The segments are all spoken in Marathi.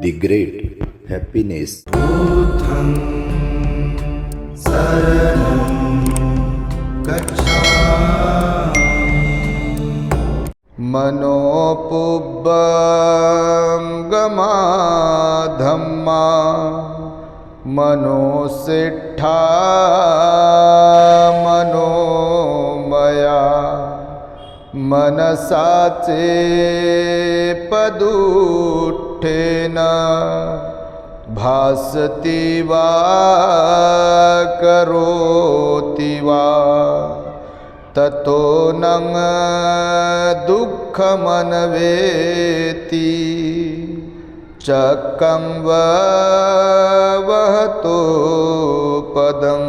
The Great Happiness. मनोपुब्बङ्गमा धम्मा मनोसिट्ठा मनोमया मनसाचे उठेना भासति वा करोति वा ततो नङ दुःखमनवेति चकं वहतो पदम्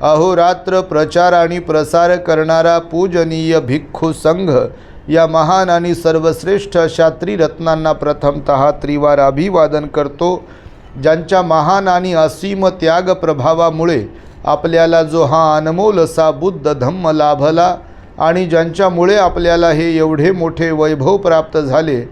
अहोरात्र प्रचार आणि प्रसार करणारा पूजनीय भिक्खू संघ या महान आणि सर्वश्रेष्ठ अशा त्रिरत्नांना प्रथमतः त्रिवार अभिवादन करतो ज्यांच्या महान आणि असीम त्याग प्रभावामुळे आपल्याला जो हा अनमोल असा बुद्ध धम्म लाभला आणि ज्यांच्यामुळे आपल्याला हे एवढे मोठे वैभव प्राप्त झाले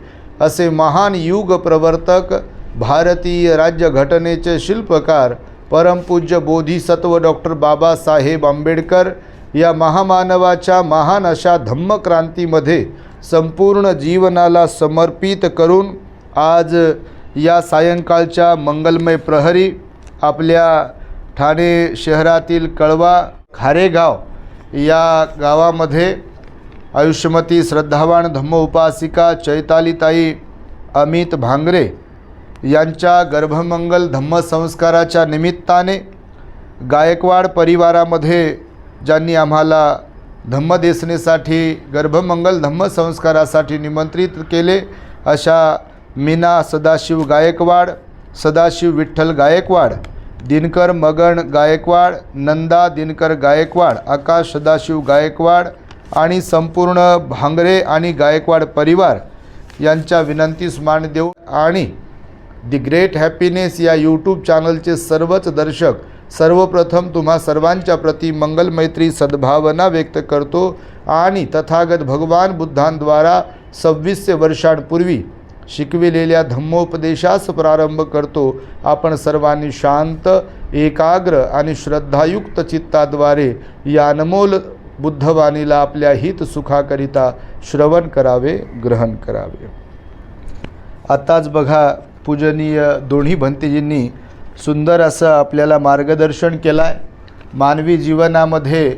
असे महान युग प्रवर्तक भारतीय राज्यघटनेचे शिल्पकार परमपूज्य बोधिसत्व डॉक्टर बाबासाहेब आंबेडकर या महामानवाच्या महान अशा धम्मक्रांतीमध्ये संपूर्ण जीवनाला समर्पित करून आज या सायंकाळच्या मंगलमय प्रहरी आपल्या ठाणे शहरातील कळवा खारेगाव या गावामध्ये आयुष्यमती श्रद्धावान धम्म उपासिका चैतालीताई अमित भांगरे यांच्या गर्भमंगल धम्मसंस्काराच्या निमित्ताने गायकवाड परिवारामध्ये ज्यांनी आम्हाला धम्मदेसनेसाठी गर्भमंगल धम्मसंस्कारासाठी निमंत्रित केले अशा मीना सदाशिव गायकवाड सदाशिव विठ्ठल गायकवाड दिनकर मगन गायकवाड नंदा दिनकर गायकवाड आकाश सदाशिव गायकवाड आणि संपूर्ण भांगरे आणि गायकवाड परिवार यांच्या विनंतीस मान देऊ आणि दी ग्रेट हॅपीनेस या यूट्यूब चॅनलचे सर्वच दर्शक सर्वप्रथम तुम्हा सर्वांच्या प्रती मंगलमैत्री सद्भावना व्यक्त करतो आणि तथागत भगवान बुद्धांद्वारा सव्वीसशे वर्षांपूर्वी शिकविलेल्या धम्मोपदेशास प्रारंभ करतो. आपण सर्वांनी शांत एकाग्र आणि श्रद्धायुक्त चित्ताद्वारे या अनमोल बुद्धवाणीला आपल्या हित सुखाकरिता श्रवण करावे ग्रहण करावे. आताच बघा पूजनीय दोन्ही भंतेजींनी सुंदर असं आपल्याला मार्गदर्शन केलं आहे मानवी जीवनामध्ये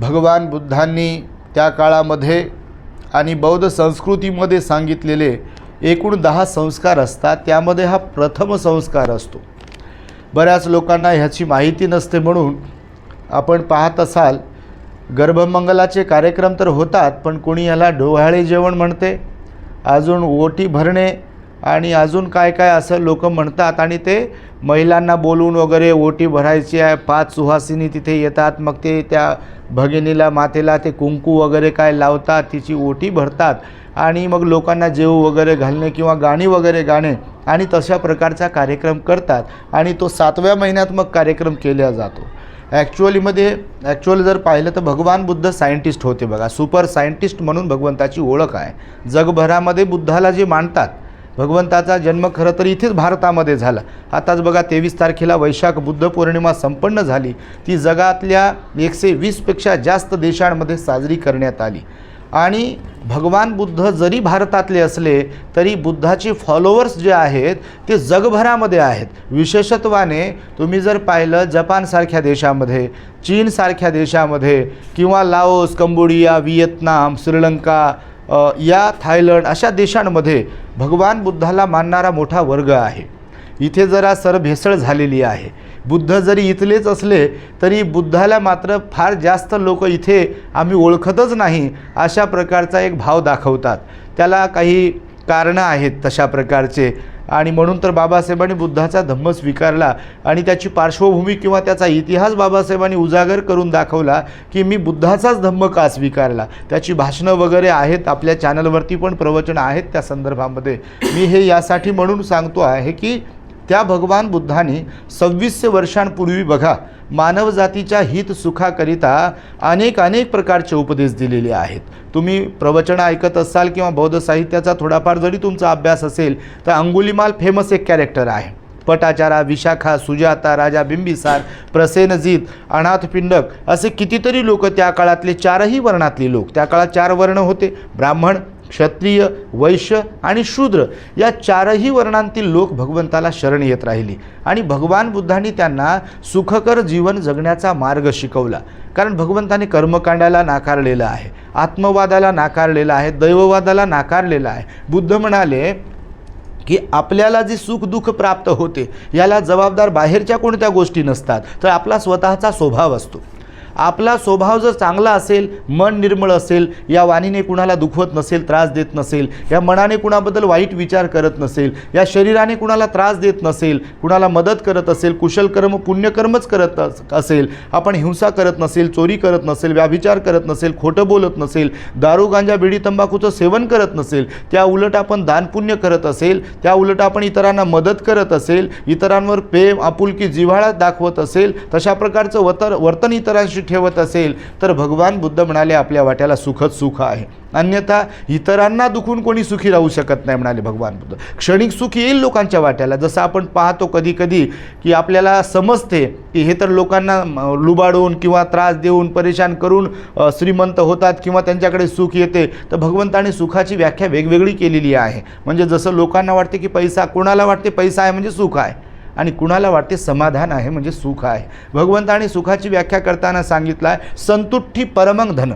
भगवान बुद्धांनी त्या काळामध्ये आणि बौद्ध संस्कृतीमध्ये सांगितलेले एकूण दहा संस्कार असतात. त्यामध्ये हा प्रथम संस्कार असतो. बऱ्याच लोकांना ह्याची माहिती नसते म्हणून आपण पाहत असाल गर्भमंगलाचे कार्यक्रम तर होतात पण कोणी याला डोहाळे जेवण म्हणते? अजून ओटी भरणे आणि अजून काय काय असं लोक म्हणतात आणि ते महिलांना बोलून वगैरे ओटी भरायची आहे पाच सुहासिनी तिथे येतात मग ते त्या भगिनीला मातेला ते कुंकू वगैरे काय लावतात तिची ओटी भरतात आणि मग लोकांना जेव वगैरे घालणे किंवा गाणी वगैरे गाणे आणि तशा प्रकारचा कार्यक्रम करतात आणि तो सातव्या महिन्यात मग कार्यक्रम केला जातो. ॲक्च्युअलीमध्ये ॲक्च्युअली जर पाहिलं तर भगवान बुद्ध सायंटिस्ट होते बघा. सुपर सायंटिस्ट म्हणून भगवंताची ओळख आहे. जगभरामध्ये बुद्धाला जे मानतात भगवंताचा जन्म खरं तर इथेच भारतामध्ये झाला. आताच बघा तेवीस तारखेला वैशाख बुद्ध पौर्णिमा संपन्न झाली. ती जगातल्या एकशे वीसपेक्षा जास्त देशांमध्ये साजरी करण्यात आली. आणि भगवान बुद्ध जरी भारतातले असले तरी बुद्धाचे फॉलोअर्स जे आहेत ते जगभरामध्ये आहेत. विशेषत्वाने तुम्ही जर पाहिलं जपानसारख्या देशामध्ये चीनसारख्या देशामध्ये किंवा लाओस कंबोडिया व्हिएतनाम श्रीलंका या थायलंड अशा देशांमध्ये भगवान बुद्धाला मानणारा मोठा वर्ग आहे. इथे जरा सर भेसळ झालेली आहे. बुद्ध जरी इथलेच असले तरी बुद्धाला मात्र फार जास्त लोक इथे आम्ही ओळखतच नाही अशा प्रकारचा एक भाव दाखवतात. त्याला काही कारणं आहेत तशा प्रकारचे. आणि म्हणून तर बाबासाहेबांनी बुद्धाचा धम्म स्वीकारला आणि त्याची पार्श्वभूमी किंवा त्याचा इतिहास बाबासाहेबांनी उजागर करून दाखवला की मी बुद्धाचाच धम्म का स्वीकारला? त्याची भाषणं वगैरे आहेत आपल्या चॅनलवरती पण प्रवचनं आहेत त्या संदर्भामध्ये. मी हे यासाठी म्हणून सांगतो आहे की त्या भगवान बुद्धाने सव्वीसशे वर्षांपूर्वी बघा मानवजातीच्या हित सुखाकरिता अनेक अनेक प्रकारचे उपदेश दिलेले आहेत. तुम्ही प्रवचनं ऐकत असाल किंवा बौद्ध साहित्याचा थोडाफार जरी तुमचा अभ्यास असेल तर अंगुलीमाल फेमस एक कॅरेक्टर आहे. पटाचारा विशाखा सुजाता राजा बिंबिसार प्रसेनजीत अनाथपिंडक असे कितीतरी लोक त्या काळातले चारही वर्णातले लोक. त्या काळात चार वर्ण होते. ब्राह्मण क्षत्रिय वैश्य आणि शूद्र या चारही वर्णांतील लोक भगवंताला शरण येत राहिली. आणि भगवान बुद्धांनी त्यांना सुखकर जीवन जगण्याचा मार्ग शिकवला. कारण भगवंताने कर्मकांडाला नाकारलेलं आहे आत्मवादाला नाकारलेलं आहे दैववादाला नाकारलेलं आहे. बुद्ध म्हणाले की आपल्याला जे सुख दुःख प्राप्त होते याला जबाबदार बाहेरच्या कोणत्या गोष्टी नसतात तर आपला स्वतःचा स्वभाव असतो. आपला स्वभाव जर चांगला असेल मन निर्मळ असेल या वाणीने कुणाला दुखवत नसेल त्रास देत नसेल या मनाने कुणाबद्दल वाईट विचार करत नसेल या शरीराने कुणाला त्रास देत नसेल कुणाला मदत करत असेल कुशलकर्म पुण्यकर्मच करत अस- असेल आपण हिंसा करत नसेल चोरी करत नसेल व्याभिचार करत नसेल खोटं बोलत नसेल दारू गांजा बिडी तंबाखूचं सेवन करत नसेल त्या उलट आपण दानपुण्य करत असेल त्या उलट आपण इतरांना मदत करत असेल इतरांवर प्रेम आपुलकी जिव्हाळा दाखवत असेल तशा प्रकारचं वतर वर्तन इतरांशी ठेवत असेल तर भगवान बुद्ध म्हणाले आपल्या वाट्याला सुखच सुख आहे. अन्यथा इतरांना दुखून कोणी सुखी राहू शकत नाही म्हणाले भगवान बुद्ध. क्षणिक सुख येईल लोकांच्या वाट्याला. जसं आपण पाहतो कधी कधी की आपल्याला समजते की हे तर लोकांना लुबाडून किंवा त्रास देऊन परेशान करून श्रीमंत होतात किंवा त्यांच्याकडे सुख येते तर भगवंताने सुखाची व्याख्या वेगवेगळी केलेली आहे. म्हणजे जसं लोकांना वाटते की पैसा कोणाला वाटते पैसा आहे म्हणजे सुख आहे. आणि कुणाला वाटते समाधान आहे म्हणजे सुख आहे. भगवंताने सुखाची व्याख्या करताना सांगितलं आहे संतुष्टी परमंग धन.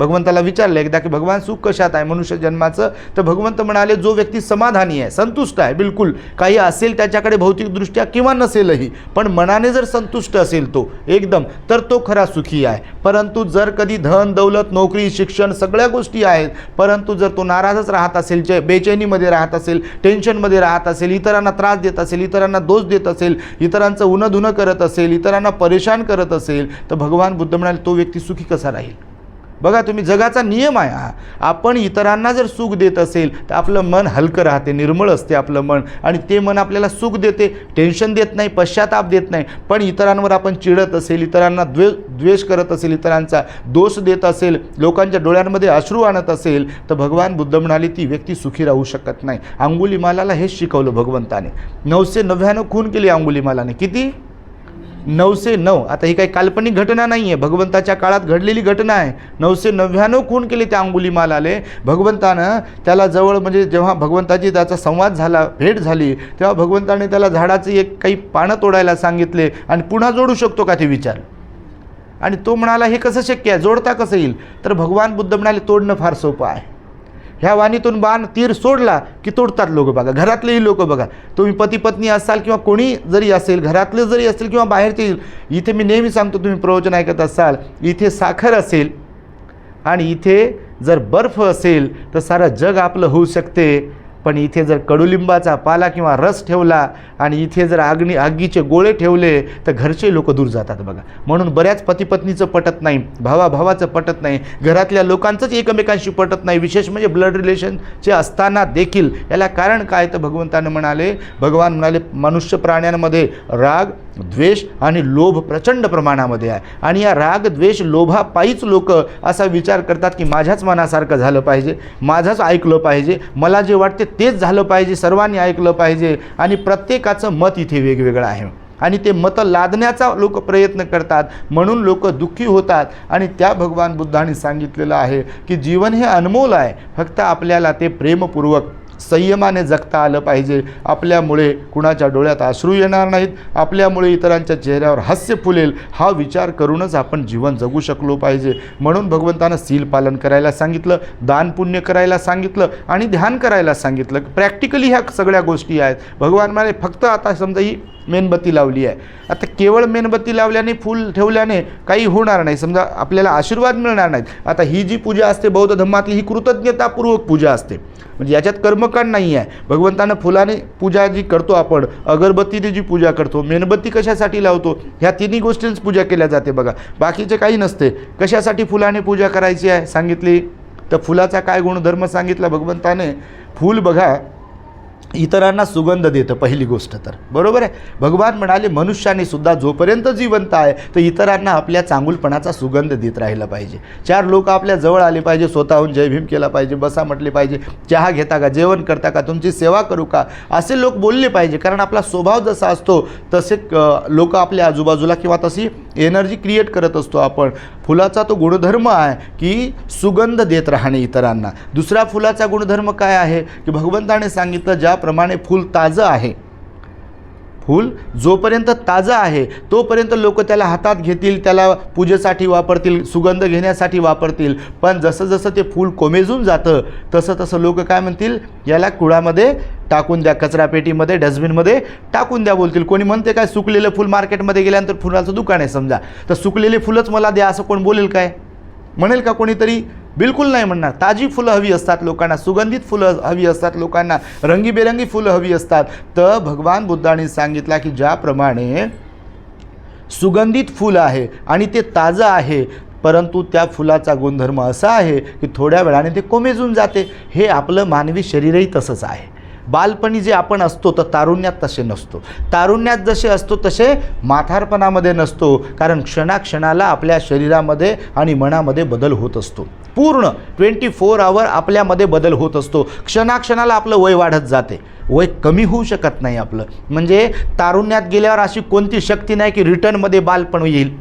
भगवंताला विचारलं एकदा की भगवान सुख कशात आहे? मनुष्य जन्माचं? तर भगवंत म्हणाले जो व्यक्ती समाधानी आहे संतुष्ट आहे बिलकुल. काही असेल त्याच्याकडे भौतिकदृष्ट्या किंवा नसेलही पण मनाने जर संतुष्ट असेल तो एकदम तर तो खरा सुखी आहे. परंतु जर कधी धन दौलत नोकरी शिक्षण सगळ्या गोष्टी आहेत परंतु जर तो नाराजच राहत असेल जे बेचैनीमध्ये राहत असेल टेन्शनमध्ये राहत असेल इतरांना त्रास देत असेल इतरांना दोष देत असेल इतरांचं उणधुणं करत असेल इतरांना परेशान करत असेल तर भगवान बुद्ध म्हणाले तो व्यक्ती सुखी कसा राहील? बघा तुम्ही जगाचा नियम आहे हा. आपण इतरांना जर सुख देत असेल तर आपलं मन हलकं राहते निर्मळ असते आपलं मन. आणि ते मन आपल्याला सुख देते टेन्शन देत नाही पश्चाताप देत नाही. पण इतरांवर आपण चिडत असेल इतरांना द्वे द्वेष करत असेल इतरांचा दोष देत असेल लोकांच्या डोळ्यांमध्ये अश्रू आणत असेल तर भगवान बुद्ध म्हणाले ती व्यक्ती सुखी राहू शकत नाही. अंगुलीमालाला हेच शिकवलं भगवंताने. नऊशे नव्याण्णव खून केली अंगुलीमालाने किती? नऊशे नऊ. आता ही काही काल्पनिक घटना नाही आहे भगवंताच्या काळात घडलेली घटना आहे. नऊशे नव्याण्णव खून केले त्या अंगुलीमालाले भगवंतानं त्याला जवळ म्हणजे जेव्हा भगवंताची त्याचा संवाद झाला भेट झाली तेव्हा भगवंताने त्याला झाडाचे एक काही पानं तोडायला सांगितले आणि पुन्हा जोडू शकतो का ते विचार? आणि तो म्हणाला हे कसं शक्य आहे? जोडता कसं येईल? तर भगवान बुद्ध म्हणाले तोडणं फार सोपं आहे. ह्या वाणीतून बाण तीर सोडला की तोडतात लोक बघा. घरातलेही लोक बघा. तुम्ही पती पत्नी असाल किंवा कोणी जरी असेल घरातले जरी असेल किंवा बाहेरचे इथे मी नेहमी सांगतो तुम्ही प्रवचन ऐकत असाल इथे साखर असेल आणि इथे जर बर्फ असेल तर सारं जग आपलं होऊ शकते. पण इथे जर कडुलिंबाचा पाला किंवा रस ठेवला आणि इथे जर अग्नी आगीचे गोळे ठेवले तर घरचे लोक दूर जातात बघा. म्हणून बऱ्याच पतीपत्नीचं पटत नाही भावा भावाचं पटत नाही घरातल्या लोकांचंच एकमेकांशी पटत नाही. विशेष म्हणजे ब्लड रिलेशनचे असताना देखील याला कारण काय? तर भगवंतानं म्हणाले भगवान म्हणाले मनुष्य प्राण्यांमध्ये राग द्वेष आणि लोभ प्रचंड प्रमाणामध्ये आहे. आणि या राग द्वेष लोभापायीच लोक असा विचार करतात की माझ्याच मनासारखं झालं पाहिजे माझंच ऐकलं पाहिजे. मला जे वाटते तेच झालं पाहिजे सर्वांनी ऐकलं पाहिजे आणि प्रत्येकाचं मत इथे वेगवेगळं आहे. आणि ते मतं लादण्याचा लोक प्रयत्न करतात म्हणून लोक दुःखी होतात. आणि त्या भगवान बुद्धांनी सांगितलेलं आहे की जीवन हे अनमोल आहे फक्त आपल्याला ते प्रेमपूर्वक संयमाने जगता आलं पाहिजे. आपल्यामुळे कुणाच्या डोळ्यात अश्रू येणार नाहीत. आपल्यामुळे इतरांच्या चेहऱ्यावर हास्य फुलेल. हा विचार करूनच आपण जीवन जगू शकलो पाहिजे. म्हणून भगवंतानं सील पालन करायला सांगितलं दान पुण्य करायला सांगितलं आणि ध्यान करायला सांगितलं. प्रॅक्टिकली ह्या सगळ्या गोष्टी आहेत. भगवान म्हणाले फक्त आता समजा ही मेणबत्ती लावली आहे. आता केवळ मेणबत्ती लावल्याने फूल ठेवल्याने काही होणार नाही. समजा आपल्याला आशीर्वाद मिळणार नाहीत. आता ही जी पूजा असते बौद्ध धर्मातली ही कृतज्ञतापूर्वक पूजा असते. म्हणजे याच्यात कर्मकांड नाही आहे. भगवंतानं फुलाने पूजा जी करतो आपण अगरबत्तीने जी पूजा करतो मेणबत्ती कशासाठी लावतो ह्या तिन्ही गोष्टींच पूजा केल्या जाते बघा. बाकीचे काही नसते. कशासाठी फुलाने पूजा करायची आहे? सांगितली? तर फुलाचा काय गुणधर्म सांगितला भगवंताने? फूल बघा इतरांना सुगंध देतं पहिली गोष्ट तर. बरोबर आहे? भगवान म्हणाले मनुष्याने सुद्धा जोपर्यंत जिवंत आहे तर इतरांना आपल्या चांगुलपणाचा सुगंध देत राहिला पाहिजे. चार लोक आपल्या जवळ आले पाहिजे स्वतःहून जय भीम केला पाहिजे बसा म्हटले पाहिजे चहा घेता का जेवण करता का तुमची सेवा करू का असे लोक बोलले पाहिजे. कारण आपला स्वभाव जसा असतो तसे लोक आपल्या आजूबाजूला किंवा तशी एनर्जी क्रिएट करत असतो आपण. फुलाचा तो गुणधर्म आहे की सुगंध देत राहणे इतरांना. दुसरा फुलाचा गुणधर्म काय आहे? की भगवंताने सांगितलं ज्याप्रमाणे फूल ताजं आहे फूल जोपर्यंत ताजं आहे तोपर्यंत लोक त्याला हातात घेतील त्याला पूजेसाठी वापरतील सुगंध घेण्यासाठी वापरतील. पण जसं जसं ते फूल कोमेजून जातं तसं तसं लोक काय म्हणतील? याला कुळामध्ये टाकून द्या कचरापेटीमध्ये डस्टबिनमध्ये टाकून द्या बोलतील. कोणी म्हणते काय सुकलेलं फूल मार्केटमध्ये गेल्यानंतर फुलाचं दुकान आहे समजा. तर सुकलेले फुलंच मला द्या असं कोण बोलेल काय? म्हणेल का कोणीतरी? बिलकुल नाही म्हणणार. ताजी फुलं हवी असतात लोकांना सुगंधित फुलं हवी असतात लोकांना रंगीबेरंगी फुलं हवी असतात. तर भगवान बुद्धाने सांगितला की ज्याप्रमाणे सुगंधित फूल आहे आणि ते ताजं आहे परंतु त्या फुलाचा गुणधर्म असा आहे की थोड्या वेळाने ते कोमेजून जाते. हे आपलं मानवी शरीरही तसंच आहे. बालपणी जे आपण असतो तर तारुण्यात तसे नसतो. तारुण्यात जसे असतो तसे म्हातारपणामध्ये नसतो कारण क्षणाक्षणाला आपल्या शरीरामध्ये आणि मनामध्ये बदल होत असतो. पूर्ण ट्वेंटी फोर आवर आपल्यामध्ये बदल होत असतो. क्षणाक्षणाला आपलं वय वाढत जाते. वय कमी होऊ शकत नाही आपलं. म्हणजे तारुण्यात गेल्यावर अशी कोणती शक्ती नाही की रिटर्नमध्ये बालपण येईल?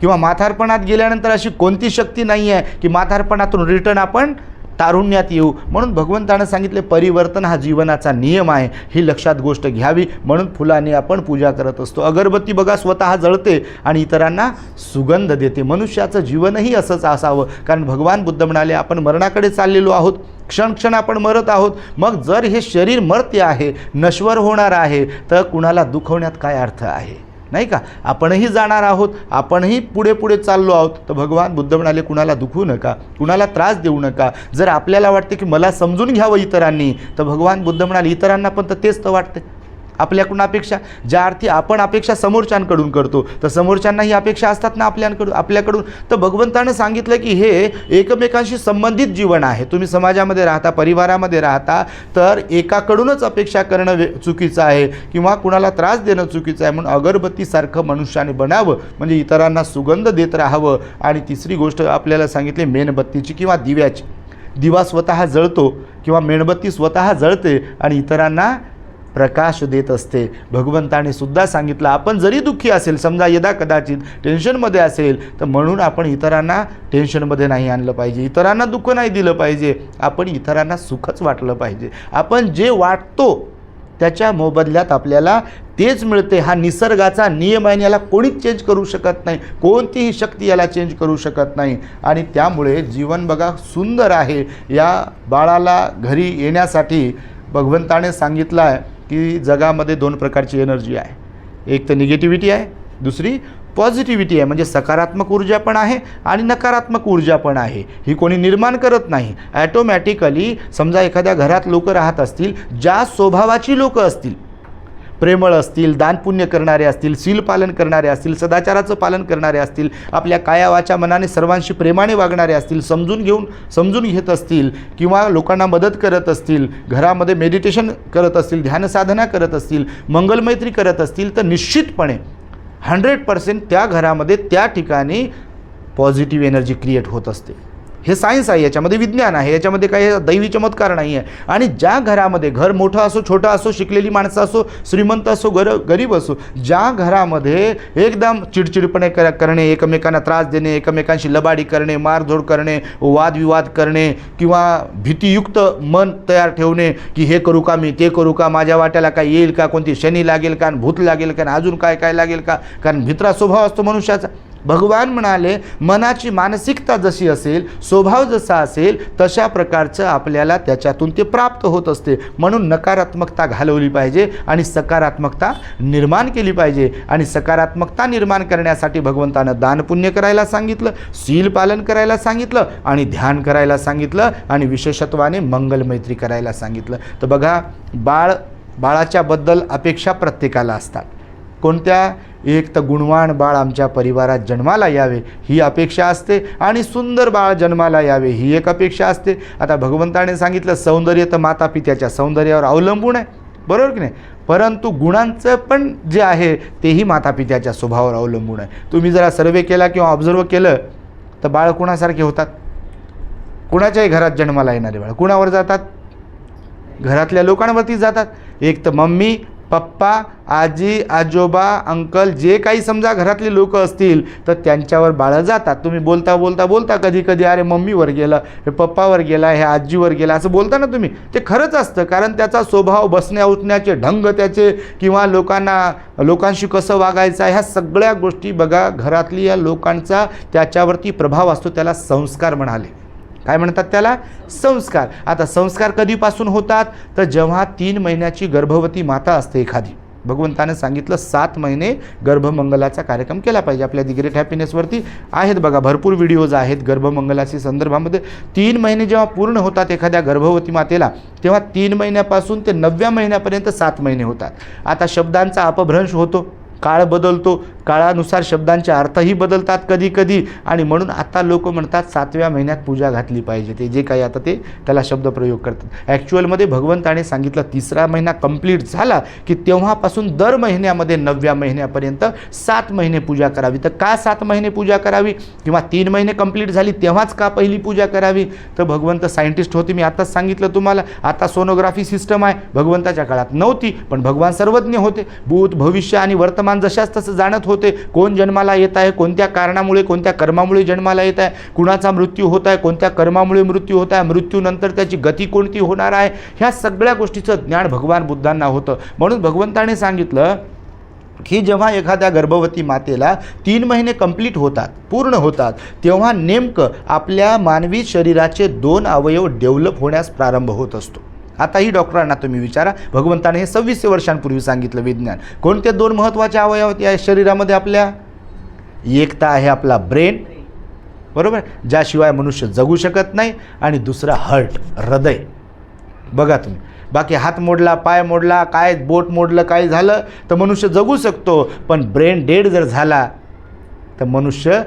किंवा म्हातारपणात गेल्यानंतर अशी कोणती शक्ती नाही आहे की म्हातारपणातून रिटर्न आपण तारुण्यात येऊ. म्हणून भगवंतानं सांगितले परिवर्तन हा जीवनाचा नियम आहे. ही लक्षात गोष्ट घ्यावी. म्हणून फुलाने आपण पूजा करत असतो. अगरबत्ती बघा स्वतः जळते आणि इतरांना सुगंध देते. मनुष्याचं जीवनही असंच असावं. कारण भगवान बुद्ध म्हणाले आपण मरणाकडे चाललेलो आहोत. क्षण क्षण आपण मरत आहोत. मग जर हे शरीर मर्त्य आहे नश्वर होणार आहे तर कुणाला दुखवण्यात काय अर्थ आहे? नाही का? आपणही जाणार आहोत आपणही पुढे पुढे चाललो आहोत. तर भगवान बुद्ध म्हणाले कुणाला दुखू नका कुणाला त्रास देऊ नका. जर आपल्याला वाटते की मला समजून घ्यावं इतरांनी तर भगवान बुद्ध म्हणाले इतरांना पण तर तेच तर वाटते आपल्याकडून अपेक्षा. ज्या अर्थी आपण अपेक्षा समोरच्यांकडून करतो तर समोरच्यांनाही अपेक्षा असतात ना आपल्याकडून आपल्याकडून? तर भगवंतानं सांगितलं की हे एकमेकांशी संबंधित जीवन आहे. तुम्ही समाजामध्ये राहता परिवारामध्ये राहता तर एकाकडूनच अपेक्षा करणं वे चुकीचं आहे किंवा कुणाला त्रास देणं चुकीचं आहे म्हणून अगरबत्तीसारखं मनुष्याने बनावं म्हणजे इतरांना सुगंध देत राहावं. आणि तिसरी गोष्ट आपल्याला सांगितली मेणबत्तीची किंवा दिव्याची. दिवा स्वतः जळतो किंवा मेणबत्ती स्वतः जळते आणि इतरांना प्रकाश देत असते. भगवंताने सुद्धा सांगितलं आपण जरी दुःखी असेल समजा यदा कदाचित टेन्शनमध्ये असेल तर म्हणून आपण इतरांना टेन्शनमध्ये नाही आणलं पाहिजे. इतरांना दुःख नाही दिलं पाहिजे. आपण इतरांना सुखच वाटलं पाहिजे. आपण जे वाटतो त्याच्या मोबदल्यात आपल्याला तेच मिळते. हा निसर्गाचा नियम आहे आणि याला कोणीच चेंज करू शकत नाही. कोणतीही शक्ती याला चेंज करू शकत नाही. आणि त्यामुळे जीवन बघा सुंदर आहे. या बाळाला घरी येण्यासाठी भगवंताने सांगितलं आहे की जगामध्ये दोन प्रकारची एनर्जी आहे. एक तर निगेटिव्हिटी आहे दुसरी पॉझिटिव्हिटी आहे. म्हणजे सकारात्मक ऊर्जा पण आहे आणि नकारात्मक ऊर्जा पण आहे. ही कोणी निर्माण करत नाही. ॲटोमॅटिकली समजा एखाद्या घरात लोक राहत असतील ज्या स्वभावाची लोकं असतील प्रेमळ असतील दानपुण्य करणारे असतील सीलपालन करणारे असतील सदाचाराचं पालन करणारे असतील आपल्या कायावाच्या मनाने सर्वांशी प्रेमाने वागणारे असतील समजून घेऊन समजून घेत असतील किंवा लोकांना मदत करत असतील घरामध्ये मेडिटेशन करत असतील ध्यानसाधना करत असतील मंगलमैत्री करत असतील तर निश्चितपणे हंड्रेड पर्सेंट त्या घरामध्ये त्या ठिकाणी पॉझिटिव्ह एनर्जी क्रिएट होत असते. हे सायन्स आहे याच्यामध्ये विज्ञान आहे याच्यामध्ये काही दैवी चमत्कार नाही आहे आणि ज्या घरामध्ये घर मोठं असो छोटं असो शिकलेली माणसं असो श्रीमंत असो गर गरीब असो ज्या घरामध्ये एकदम चिडचिडपणे कर करणे एकमेकांना त्रास देणे एकमेकांशी लबाडी करणे मारझोड करणे वादविवाद करणे किंवा भीतीयुक्त मन तयार ठेवणे की हे करू का मी ते करू का माझ्या वाट्याला काय येईल का कोणती शनी लागेल का आणि भूत लागेल का अजून काय काय लागेल का कारण भित्रा स्वभाव असतो मनुष्याचा. भगवान म्हणाले मनाची मानसिकता जशी असेल स्वभाव जसा असेल तशा प्रकारचं आपल्याला त्याच्यातून ते प्राप्त होत असते. म्हणून नकारात्मकता घालवली पाहिजे आणि सकारात्मकता निर्माण केली पाहिजे. आणि सकारात्मकता निर्माण करण्यासाठी भगवंतानं दानपुण्य करायला सांगितलं सील पालन करायला सांगितलं आणि ध्यान करायला सांगितलं आणि विशेषत्वाने मंगलमैत्री करायला सांगितलं. तर बघा बाळ बाळाच्याबद्दल अपेक्षा प्रत्येकाला असतात. कोणत्या एक तर गुणवान बाळ आमच्या परिवारात जन्माला यावे ही अपेक्षा असते आणि सुंदर बाळ जन्माला यावे ही एक अपेक्षा असते. आता भगवंताने सांगितलं सौंदर्य तर माता पित्याच्या सौंदर्यावर अवलंबून आहे. बरोबर की नाही? परंतु गुणांचं पण जे आहे तेही माता पित्याच्या स्वभावावर अवलंबून आहे. तुम्ही जरा सर्वे केला किंवा ऑब्झर्व केलं तर बाळ कुणासारखे होतात? कुणाच्याही घरात जन्माला येणारे बाळ? कुणावर जातात? घरातल्या लोकांवरती जातात. एक तर मम्मी पप्पा आजी आजोबा अंकल जे काही समजा घरातले लोक असतील तर त्यांच्यावर बाळं जातात. तुम्ही बोलता बोलता बोलता कधी कधी अरे मम्मीवर गेलं हे पप्पावर गेला हे आजीवर गेला असं बोलता ना तुम्ही. ते खरंच असतं कारण त्याचा स्वभाव बसण्या उठण्याचे ढंग त्याचे किंवा लोकांना लोकांशी कसं वागायचं ह्या सगळ्या गोष्टी बघा घरातली या लोकांचा त्याच्यावरती प्रभाव असतो त्याला संस्कार म्हणाले. काय म्हणतात त्याला? संस्कार. आता संस्कार कधीपासून होतात? तर जेव्हा तीन महिन्याची गर्भवती माता असते एखादी. भगवंतानं सांगितलं सात महिने गर्भमंगलाचा कार्यक्रम केला पाहिजे. आपल्या दी ग्रेट हॅपीनेसवरती आहेत बघा भरपूर व्हिडिओज आहेत गर्भमंगलाशी संदर्भामध्ये. तीन महिने जेव्हा पूर्ण होतात एखाद्या गर्भवती मातेला तेव्हा तीन महिन्यापासून ते नवव्या महिन्यापर्यंत सात महिने होतात. आता शब्दांचा अपभ्रंश होतो काळ बदलतो काळानुसार शब्दांचे अर्थही बदलतात कधी कधी. आणि म्हणून आता लोक म्हणतात सातव्या महिन्यात पूजा घातली पाहिजे. ते जे काही आता ते त्याला शब्दप्रयोग करतात. ॲक्च्युअलमध्ये भगवंताने सांगितलं तिसरा महिना कंप्लीट झाला की तेव्हापासून दर महिन्यामध्ये नवव्या महिन्यापर्यंत सात महिने पूजा करावी. तर का सात महिने पूजा करावी? किंवा तीन महिने कंप्लीट झाली तेव्हाच का पहिली पूजा करावी? तर भगवंत सायंटिस्ट होते मी आताच सांगितलं तुम्हाला. आता सोनोग्राफी सिस्टम आहे भगवंताच्या काळात नव्हती पण भगवान सर्वज्ञ होते. भूत भविष्य आणि वर्तमान जशाच तसं जाणत होते. कोण जन्माला येत आहे? कोणत्या कारणामुळे कोणत्या कर्मामुळे जन्माला येत आहे? कुणाचा मृत्यू होत आहे? कोणत्या कर्मामुळे मृत्यू होत आहे? मृत्यूनंतर त्याची गती कोणती होणार आहे? ह्या सगळ्या गोष्टीचं ज्ञान भगवान बुद्धांना होतं. म्हणून भगवंताने सांगितलं की जेव्हा एखाद्या गर्भवती मातेला तीन महिने कंप्लीट होतात पूर्ण होतात तेव्हा नेमकं आपल्या मानवी शरीराचे दोन अवयव डेव्हलप होण्यास प्रारंभ होत असतो. आताही डॉक्टरांना तुम्ही विचारा. भगवंताने हे सव्वीसशे वर्षांपूर्वी सांगितलं विज्ञान. कोणते दोन महत्त्वाचे अवयव या शरीरामध्ये आपल्या? एक तर आहे आपला ब्रेन. बरोबर? ज्याशिवाय मनुष्य जगू शकत नाही आणि दुसरा हर्ट हृदय. बघा तुम्ही. बाकी हात मोडला पाय मोडला काय बोट मोडलं काय झालं तर मनुष्य जगू शकतो. पण ब्रेन डेड जर झाला तर मनुष्य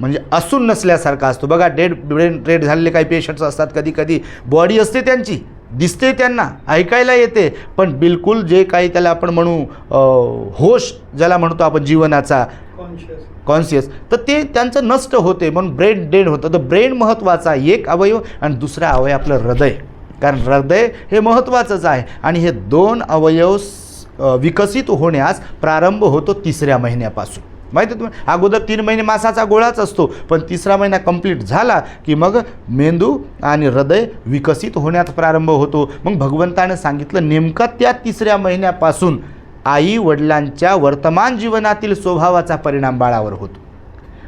म्हणजे असून नसल्यासारखा असतो. बघा डेड ब्रेन डेड झालेले काही पेशंट्स असतात कधी कधी बॉडी असते त्यांची. दिसते त्यांना ऐकायला येते. पण बिलकुल जे काही त्याला आपण म्हणू होश ज्याला म्हणतो आपण जीवनाचा कॉन्शियस तर ते त्यांचं नष्ट होते. म्हणून ब्रेन डेड होतं. तर ब्रेन महत्त्वाचा एक अवयव आणि दुसरा अवयव आपलं हृदय. कारण हृदय हे महत्त्वाचंच आहे. आणि हे दोन अवयव विकसित होण्यास प्रारंभ होतो तिसऱ्या महिन्यापासून. माहिती तुम्ही अगोदर तीन महिने मासाचा गोळाच असतो पण तिसरा महिना कंप्लीट झाला की मग मेंदू आणि हृदय विकसित होण्यात प्रारंभ होतो. मग भगवंतानं सांगितलं नेमका त्या तिसऱ्या महिन्यापासून आई वडिलांच्या वर्तमान जीवनातील स्वभावाचा परिणाम बाळावर होतो.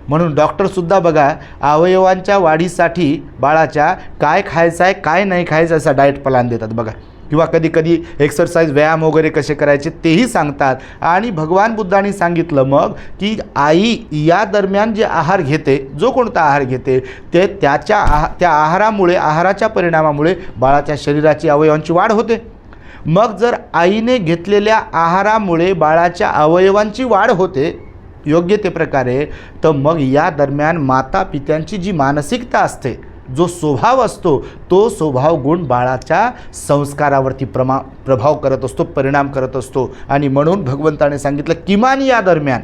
म्हणून डॉक्टरसुद्धा बघा अवयवांच्या वाढीसाठी बाळाच्या काय खायचं आहे काय नाही खायचं असा डाएट प्लॅन देतात. बघा किंवा कधी कधी एक्सरसाइज व्यायाम वगैरे कसे करायचे तेही सांगतात. आणि भगवान बुद्धांनी सांगितलं मग की आई या दरम्यान जे आहार घेते जो कोणता आहार घेते ते त्याच्या आहा त्या आहारामुळे आहाराच्या परिणामामुळे बाळाच्या शरीराची अवयवांची वाढ होते. मग जर आईने घेतलेल्या आहारामुळे बाळाच्या अवयवांची वाढ होते योग्य ते प्रकारे तर मग या दरम्यान माता पित्यांची जी मानसिकता असते जो स्वभाव असतो तो स्वभाव गुण बाळाच्या संस्कारावरती प्रमा प्रभाव करत असतो परिणाम करत असतो. आणि म्हणून भगवंताने सांगितलं किमान या दरम्यान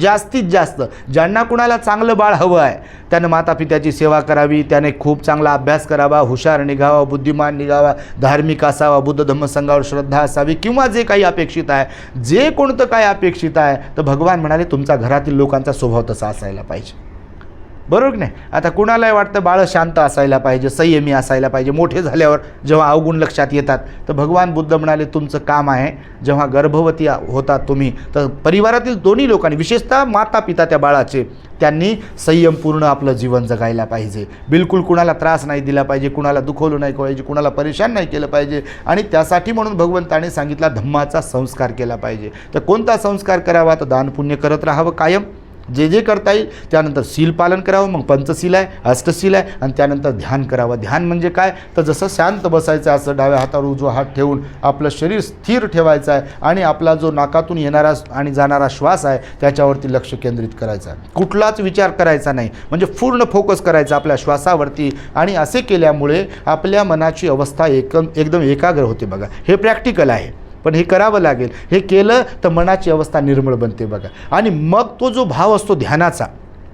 जास्तीत जास्त ज्यांना कुणाला चांगलं बाळ हवं आहे त्यानं मातापित्याची सेवा करावी त्याने खूप चांगला अभ्यास करावा हुशार निघावा बुद्धिमान निघावा धार्मिक असावा बुद्ध धम्मसंघावर श्रद्धा असावी किंवा जे काही अपेक्षित आहे जे कोणतं काय अपेक्षित आहे तर भगवान म्हणाले तुमचा घरातील लोकांचा स्वभाव तसा असायला पाहिजे. बरोबर की नाही? आता कुणालाही वाटतं बाळ शांत असायला पाहिजे संयमी असायला पाहिजे मोठे झाल्यावर जेव्हा अवगुण लक्षात येतात तर भगवान बुद्ध म्हणाले तुमचं काम आहे जेव्हा गर्भवती होतात तुम्ही तर परिवारातील दोन्ही लोकांनी विशेषतः माता पिता त्या बाळाचे त्यांनी संयमपूर्ण आपलं जीवन जगायला पाहिजे. बिलकुल कुणाला त्रास नाही दिला पाहिजे कुणाला दुखवलं नाही पाहिजे कुणाला परेशान नाही केलं पाहिजे आणि त्यासाठी म्हणून भगवंताने सांगितला धम्माचा संस्कार केला पाहिजे. तर कोणता संस्कार करावा? तर दानपुण्य करत राहावं कायम. जे जे करता येईल त्यानंतर सील पालन करावं मग पंचशील आहे अष्टशील आहे आणि त्यानंतर ध्यान करावं. ध्यान म्हणजे काय? तर जसं शांत बसायचं आहे असं डाव्या हातावर उजवा हात ठेवून आपलं शरीर स्थिर ठेवायचं आहे आणि आपला जो नाकातून येणारा आणि जाणारा श्वास आहे त्याच्यावरती लक्ष केंद्रित करायचं आहे. कुठलाच विचार करायचा नाही. म्हणजे पूर्ण फोकस करायचा आपल्या श्वासावरती आणि असे केल्यामुळे आपल्या मनाची अवस्था एकम एकदम एकाग्र होते बघा. हे प्रॅक्टिकल आहे. पण हे करावं लागेल. हे केलं तर मनाची अवस्था निर्मळ बनते बघा. आणि मग तो जो भाव असतो ध्यानाचा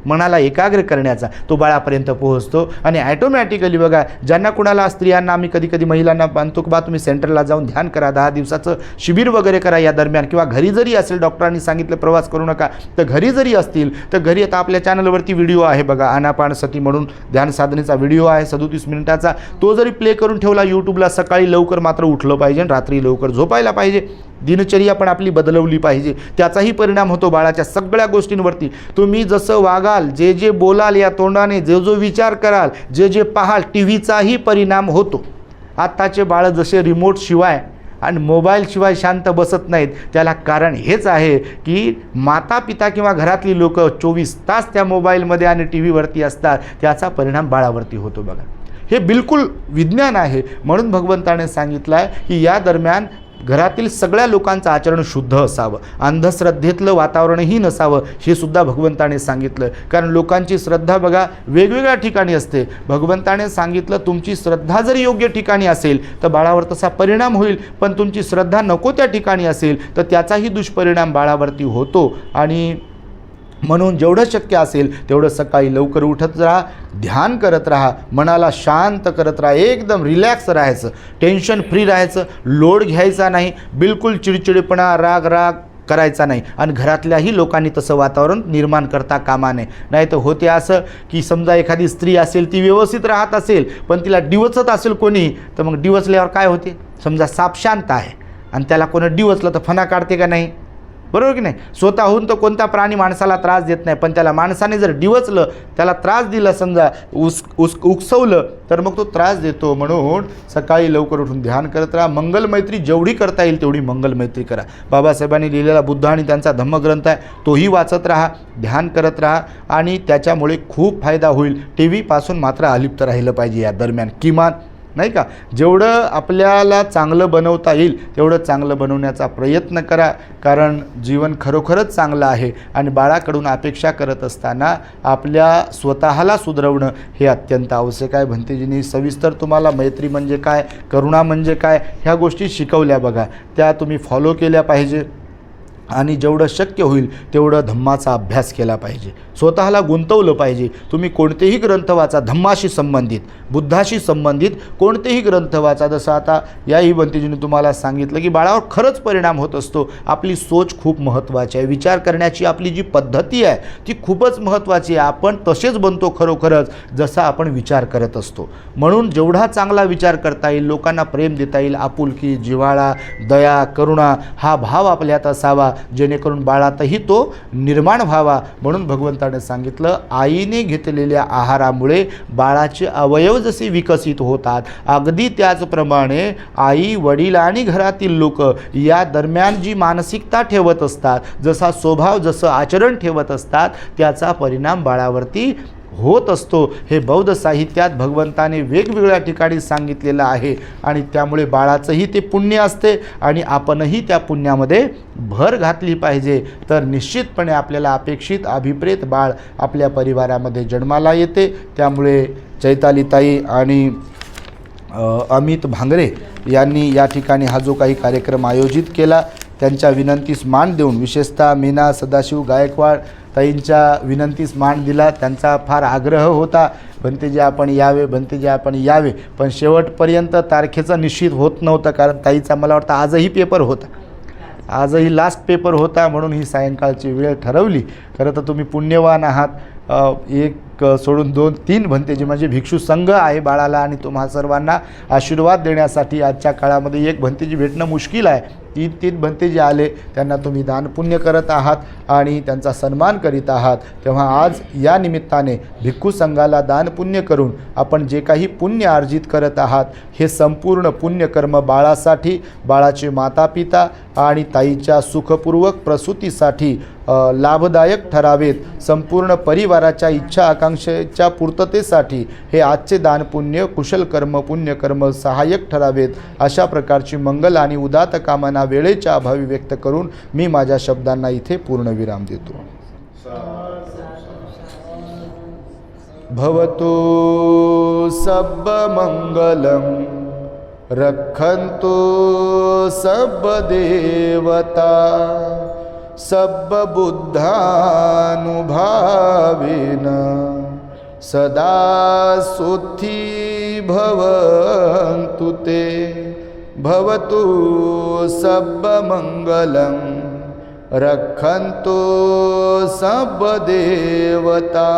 मनाला एकाग्र करण्याचा तो बाळापर्यंत पोहोचतो. आणि ॲटोमॅटिकली बघा ज्यांना कुणाला स्त्रियांना आम्ही कधी कधी महिलांना बांधतो की बा तुम्ही सेंटरला जाऊन ध्यान करा दहा दिवसाचं शिबिर वगैरे करा या दरम्यान. किंवा घरी जरी असेल डॉक्टरांनी सांगितलं प्रवास करू नका तर घरी जरी असतील तर घरी आता आपल्या चॅनलवरती व्हिडिओ आहे बघा आनापानसती म्हणून ध्यान साधनेचा व्हिडिओ आहे सदोतीस मिनिटाचा. तो जरी प्ले करून ठेवला यूट्यूबला सकाळी लवकर मात्र उठलं पाहिजे रात्री लवकर झोपायला पाहिजे. दिनचर्या पण आपली बदलवली पाहिजे. त्याचाही परिणाम होतो बाळाच्या सगळ्या गोष्टींवरती. तुम्ही जसं वागाल जे जे बोलाल या तोंडाने जे जो विचार कराल जे जे पाहाल टी व्हीचाही परिणाम होतो. आत्ताचे बाळं जसे रिमोट शिवाय आणि मोबाईलशिवाय शांत बसत नाहीत त्याला कारण हेच आहे की माता पिता किंवा घरातली लोक चोवीस तास त्या मोबाईलमध्ये आणि टी व्हीवरती असतात त्याचा परिणाम बाळावरती होतो बघा. हे बिलकुल विज्ञान आहे. म्हणून भगवंताने सांगितलं आहे की या दरम्यान घरातील सगळ्या लोकांचं आचरण शुद्ध असावं. अंधश्रद्धेतलं वातावरणही नसावं हे सुद्धा भगवंताने सांगितलं. कारण लोकांची श्रद्धा बघा वेगवेगळ्या ठिकाणी असते. भगवंताने सांगितलं तुमची श्रद्धा जरी योग्य ठिकाणी असेल तर बाळावर तसा परिणाम होईल. पण तुमची श्रद्धा नको त्या ठिकाणी असेल तर त्याचाही दुष्परिणाम बाळावरती होतो. आणि म्हणून जेवढं शक्य असेल तेवढं सकाळी लवकर उठत राहा ध्यान करत राहा मनाला शांत करत राहा एकदम रिलॅक्स राहायचं टेन्शन फ्री राहायचं लोड घ्यायचा नाही बिलकुल चिडचिडेपणा राग राग करायचा नाही. आणि घरातल्याही लोकांनी तसं वातावरण निर्माण करता कामा नये. नाही तर होते असं की समजा एखादी स्त्री असेल ती व्यवस्थित राहत असेल पण तिला डिवचत असेल कोणी तर मग डिवचल्यावर काय होते? समजा साप शांत आहे आणि त्याला कोणी डिवचलं तर फणा काढते का नाही? बरोबर की नाही? स्वतःहून तर कोणता प्राणी माणसाला त्रास देत नाही पण त्याला माणसाने जर डिवचलं त्याला त्रास दिला समजा उस उस उकसवलं तर मग तो त्रास देतो म्हणून सकाळी लवकर उठून ध्यान करत राहा. मंगलमैत्री जेवढी करता येईल तेवढी मंगलमैत्री करा. बाबासाहेबांनी लिहिलेला बुद्ध आणि त्यांचा धम्मग्रंथ आहे तोही वाचत राहा ध्यान करत राहा आणि त्याच्यामुळे खूप फायदा होईल. टी व्हीपासून मात्र अलिप्त राहिलं पाहिजे या दरम्यान. किमान नाही का? जेवढं आपल्याला चांगलं बनवता येईल तेवढं चांगलं बनवण्याचा प्रयत्न करा. कारण जीवन खरोखरच चांगलं आहे आणि बाळाकडून अपेक्षा करत असताना आपल्या स्वतःला सुधरवणं हे अत्यंत आवश्यक आहे. भंतेजींनी सविस्तर तुम्हाला मैत्री म्हणजे काय करुणा म्हणजे काय ह्या गोष्टी शिकवल्या बघा. त्या तुम्ही फॉलो केल्या पाहिजे. आणि जेवढं शक्य होईल तेवढं धम्माचा अभ्यास केला पाहिजे. स्वतःला गुंतवलं पाहिजे. तुम्ही कोणतेही ग्रंथ वाचा धम्माशी संबंधित बुद्धाशी संबंधित कोणतेही ग्रंथ वाचा जसं आता याही बंतीजीने तुम्हाला सांगितलं की बाळावर खरंच परिणाम होत असतो. आपली सोच खूप महत्त्वाची आहे. विचार करण्याची आपली जी पद्धती आहे ती खूपच महत्त्वाची आहे. आपण तसेच बनतो खरोखरच जसा आपण विचार करत असतो. म्हणून जेवढा चांगला विचार करता येईल लोकांना प्रेम देता येईल आपुलकी जिव्हाळा दया करुणा हा भाव आपल्यात असावा. जेणेकरून बाळातही तो निर्माण व्हावा म्हणून भगवंताने सांगितलं. आईने घेतलेल्या आहारामुळे बाळाचे अवयव जसे विकसित होतात अगदी त्याचप्रमाणे आई वडील आणि घरातील लोक या दरम्यान जी मानसिकता ठेवत असतात जसा स्वभाव जसं आचरण ठेवत असतात त्याचा परिणाम बाळावरती होत असतो हे बौद्ध साहित्यात भगवंताने वेगवेगळ्या ठिकाणी सांगितलेलं आहे. आणि त्यामुळे बाळाचंही ते पुण्य असते आणि आपणही त्या पुण्यामध्ये भर घातली पाहिजे. तर निश्चितपणे आपल्याला अपेक्षित अभिप्रेत बाळ आपल्या परिवारामध्ये जन्माला येते. त्यामुळे चैतालीताई आणि अमित भांगरे यांनी या ठिकाणी हा जो काही कार्यक्रम आयोजित केला त्यांच्या विनंतीस मान देऊन विशेषतः मीना सदाशिव गायकवाड ताईंच्या विनंतीस मान दिला त्यांचा फार आग्रह होता भंतेजे आपण यावे भंतेजे आपण यावे. पण शेवटपर्यंत तारखेचं निश्चित होत नव्हतं कारण ताईचा मला वाटतं आजही पेपर होता. आजही लास्ट पेपर होता म्हणून ही सायंकाळची वेळ ठरवली. खरं तर तुम्ही पुण्यवान आहात. एक सोडून दोन तीन भंतेजी म्हणजे भिक्षू संघ आहे बाळाला आणि तुम्हा सर्वांना आशीर्वाद देण्यासाठी आजच्या काळामध्ये एक भंतेजी भेटणं मुश्किल आहे तीन तीन भंतेजी आले त्यांना तुम्ही दानपुण्य करत आहात आणि त्यांचा सन्मान करीत आहात. तेव्हा आज या निमित्ताने भिक्खू संघाला दानपुण्य करून आपण जे काही पुण्य अर्जित करत आहात हे संपूर्ण पुण्यकर्म बाळासाठी बाळाचे मातापिता आणि ताईच्या सुखपूर्वक प्रसूतीसाठी लाभदायक ठरावेत. संपूर्ण परिवाराच्या इच्छा आकांक्षेच्या पूर्ततेसाठी हे आजचे दानपुण्य कुशल कर्म पुण्यकर्म सहाय्यक ठरावेत. अशा प्रकारची मंगल आणि उदात कामना वेळेच्या अभावी व्यक्त करून मी माझ्या शब्दांना इथे पूर्णविराम देतो. भवतु सब्बमङ्गलं रक्षन्तु देवता सब्बबुद्धानुभावेन सदा सुथी भवन्तु ते। भवतु सब्बमङ्गलं रक्षन्तु सब्बदेवता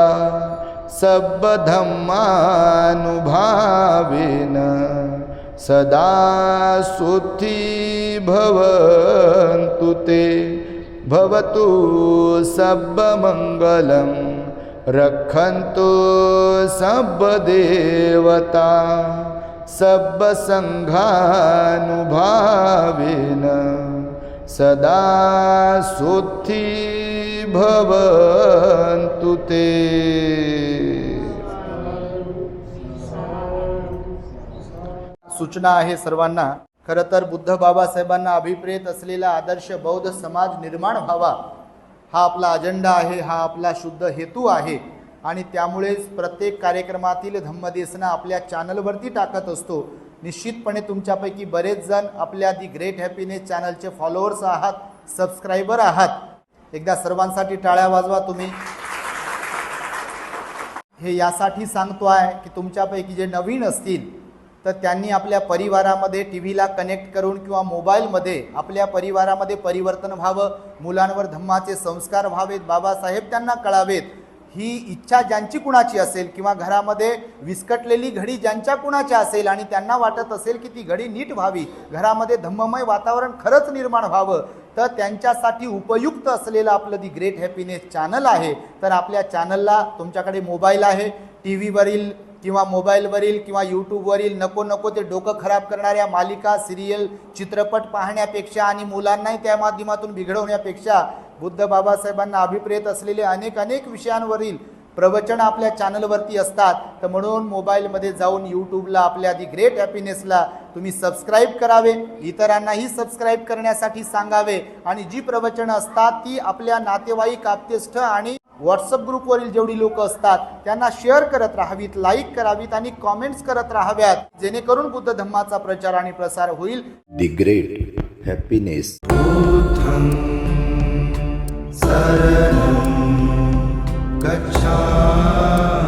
सब्बधम्मानुभावेन सदा सुखी भवन्तु ते। भवतु सब्बमङ्गलं रक्षन्तु सब्बदेवता सबसङ्घानुभावेन सदा सुखी भवन्तु ते। सूचना आहे सर्वांना. खरं तर बुद्ध बाबासाहेबांना अभिप्रेत असलेला आदर्श बौद्ध समाज निर्माण व्हावा. हा आपला अजेंडा आहे हा आपला शुद्ध हेतू आहे. आणि त्यामुळेच प्रत्येक कार्यक्रमातील धम्मदेसना आपल्या चॅनलवरती टाकत असतो. निश्चितपणे तुमच्यापैकी बरेच जण आपल्या दी ग्रेट हॅपीनेस चॅनलचे फॉलोअर्स आहात सबस्क्रायबर आहात. एकदा सर्वांसाठी टाळ्या वाजवा तुम्ही. हे यासाठी सांगतो आहे की तुमच्यापैकी जे नवीन असतील तर त्यांनी आपल्या परिवारामध्ये टी व्हीला कनेक्ट करून किंवा मोबाईलमध्ये आपल्या परिवारामध्ये परिवर्तन व्हावं मुलांवर धम्माचे संस्कार व्हावेत बाबासाहेब त्यांना कळावेत ही इच्छा ज्यांची कुणाची असेल किंवा घरामध्ये विस्कटलेली घडी ज्यांच्या कुणाची असेल आणि त्यांना वाटत असेल की ती घडी नीट व्हावी घरामध्ये धम्ममय वातावरण खरंच निर्माण व्हावं तर त्यांच्यासाठी उपयुक्त असलेलं आपलं दी ग्रेट हॅपीनेस चॅनल आहे. तर आपल्या चॅनलला तुमच्याकडे मोबाईल आहे टी व्हीवरील किंवा मोबाईलवरील किंवा यूट्यूबवरील नको नको ते डोकं खराब करणाऱ्या मालिका सिरियल चित्रपट पाहण्यापेक्षा आणि मुलांनाही त्या माध्यमातून बिघडवण्यापेक्षा बुद्ध बाबासाहेबांना अभिप्रेत असलेले अनेक अनेक विषयांवरील प्रवचन आपल्या चॅनलवरती असतात. तर म्हणून मोबाईलमध्ये जाऊन यूट्यूबला आपल्या दी ग्रेट हॅपीनेसला तुम्ही सबस्क्राईब करावे इतरांनाही सबस्क्राईब करण्यासाठी सांगावे आणि जी प्रवचनं असतात ती आपल्या नातेवाईक आप्तेष्ठ आणि व्हॉट्सअप ग्रुपवरील जेवढी लोक असतात त्यांना शेअर करत राहावीत लाईक करावीत आणि कॉमेंट्स करत राहाव्यात. जेणेकरून बुद्ध धम्माचा प्रचार आणि प्रसार होईल. The great happiness. गच्छामि.